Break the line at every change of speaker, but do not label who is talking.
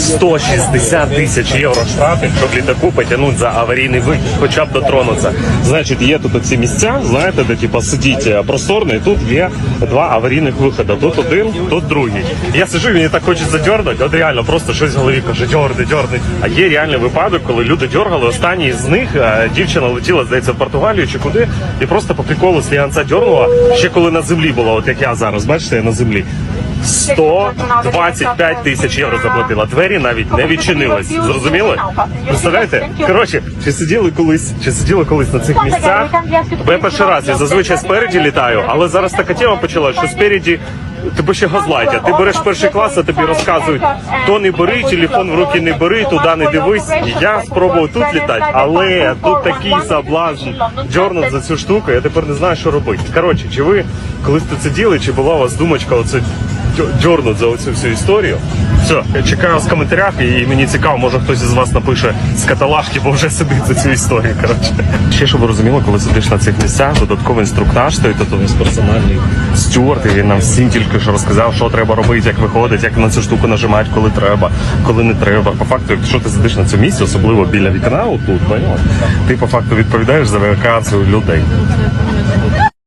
160 тисяч євро штрафів, щоб літаку потягнути за аварійний вихід, хоча б дотронутися. Значить, є тут оці місця, знаєте, де типу, сидіть е, просторно, і тут є два аварійних виходи. Тут один, тут другий. Я сиджу, і мені так хочеться дьорнути, от реально просто щось в голові каже, дьорни, дьорни. А є реальний випадок, коли люди дьоргали. Останній з них е, дівчина летіла, здається, в Португалію чи куди, і просто по приколу сліганця дьорнула, ще коли на землі була, от як я зараз, бачите, я на землі. 125 тисяч євро заплатила. Двері навіть не відчинились. Зрозуміли? Представляєте? Коротше, чи сиділи колись, чи сиділи колись на цих місцях? Бо я перший раз я зазвичай спереді літаю, але зараз така тема почала, що спереді. Тебе ще газлайтять. Ти береш перший клас, а тобі розказують, то не бери, телефон в руки не бери, туди не дивись. Я спробував тут літати, але тут такий соблазн дьорнув за цю штуку, я тепер не знаю, що робити. Коротше, чи ви колись тут сиділи, чи була у вас думочка оце дьорнуть за оцю всю історію? Все, я чекаю вас в коментарях, і мені цікаво, може хтось із вас напише з каталажки, бо вже сидить за цю історію. Коротше. Ще щоб ви розуміли, коли сидиш на цих місцях, додатковий інструктаж стоїть, то нас персональний стюард, і він нам всім тільки що розказав, що треба робити, як виходить, як на цю штуку нажимати, коли треба, коли не треба. По факту, якщо ти сидиш на цьому місці, особливо біля вікна, отут, поняла, ти по факту відповідаєш за евакуацію людей.